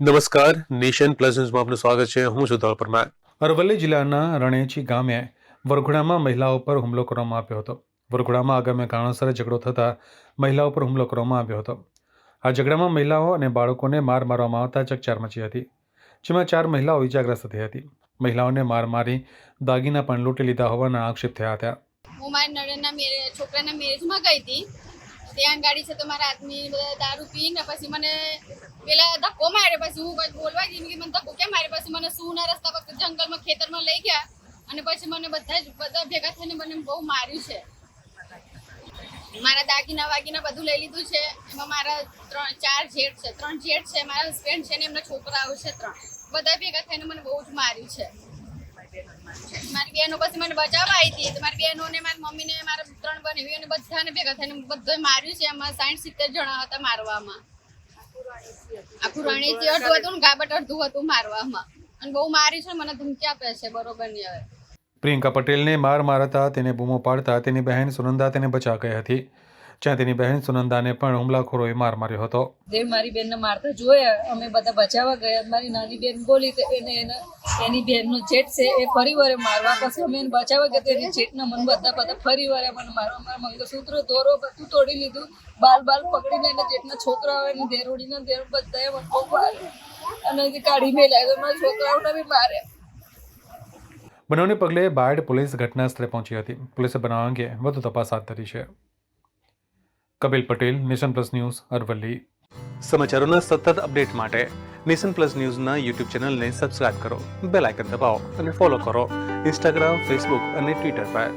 નમસ્કાર nation plus ન્યૂઝમાં આપનું સ્વાગત છે. હું છું પરમાર. અરવલ્લી જિલ્લાના રણેચી ગામે વરઘોડામાં મહિલાઓ પર હુમલો કરવામાં આવ્યો હતો. વરઘોડામાં આગામી કારણોસર ઝઘડો થતાં મહિલાઓ પર હુમલો કરવામાં આવ્યો હતો. આ ઝઘડામાં મહિલાઓ અને બાળકોને માર મારવામાં આવતા ચકચાર મચી હતી જેમાં ચાર મહિલાઓ ઇજાગ્રસ્ત થઈ હતી. મહિલાઓને માર મારી દાગીના પણ લૂંટી લીધા હોવાના આક્ષેપ થયા હતા. હું મારા નણંદના છોકરાના મેરેજમાં ગઈ હતી. ત્યાં ગાડી છે તો મારા આદમી દારૂ પીને પછી મને પેલા ધક્કો માર્યો પછી હું પછી બોલવા જિંદગી મને ધક્કો કેમ માર્યો? પછી મને સૂના રસ્તા પર જંગલમાં ખેતરમાં લઈ ગયા અને પછી મને બધા જ બધા ભેગા થઈને મને બહુ માર્યું છે. મારા દાગીના વાગીના બધું લઈ લીધું છે. એમાં મારા ત્રણ ચાર જેઠ છે. ત્રણ જેઠ છે. મારા હસબન્ડ છે ને એમના છોકરાઓ છે ત્રણ. બધા ભેગા થઈને મને બહુ જ માર્યું છે. મારી બહેનો પછી મને બચાવવા આવી હતી. મારી બહેનોને, મારી મમ્મી ને મારા ત્રણ બહેનીઓને બધાને ભેગા થઈને બધોય માર્યું છે. એમાં સાઠ સિત્તેર જણા હતા મારવામાં. આખું રણેજી અડધું હતું ને ગાબટ અડધું હતું મારવામાં. અને બહુ મારી છે મને ધમકી આપે છે, બરોબરની હવે. પ્રિયંકા પટેલને માર મારતા, તેને બૂમો પાડતા, તેની બહેન સુનંદા તેને બચા ગઈ હતી. જ્યાં તેની બહેન સુનંદાને પણ હુમલાખોરોએ માર માર્યો હતો. જે મારી બેનને મારતા જોયા અમે બધા બચાવવા ગયા. મારી નાની બેન બોલી તો એને એને એની બેનનો જેટ છે એ ફરી વારે મારવા પછી અમે એને બચાવવા ગયા. એની જેટના મન બધા બધા ફરી વારે મને મારવા મારા મંગળસૂત્ર દોરો બધું તોડી લીધું. બાલ બાલ પકડીને એના જેટના છોકરાઓ એને ધેરોડીને ધેર બધાએ મને બહુ માર્યું. અને હજી કાઢી મેલ્યા. તો મારા છોકરાઓને બી માર્યા. બનાવને પગલે બાયડ પોલીસ ઘટના સ્થળે પહોંચી હતી. પોલીસે બનાવ અંગે વધુ તપાસ હાથ ધરી છે. Kapil Patel mission plus news, Aravalli. સમાચારોના સતત અપડેટ માટે મિશન પ્લસ ન્યૂઝના યુટ્યુબ ચેનલને સબસ્ક્રાઇબ કરો, બેલ આઇકન દબાવો અને ફોલો કરો. ઇન્સ્ટાગ્રામ, ફેસબુક અને ટ્વિટર પર.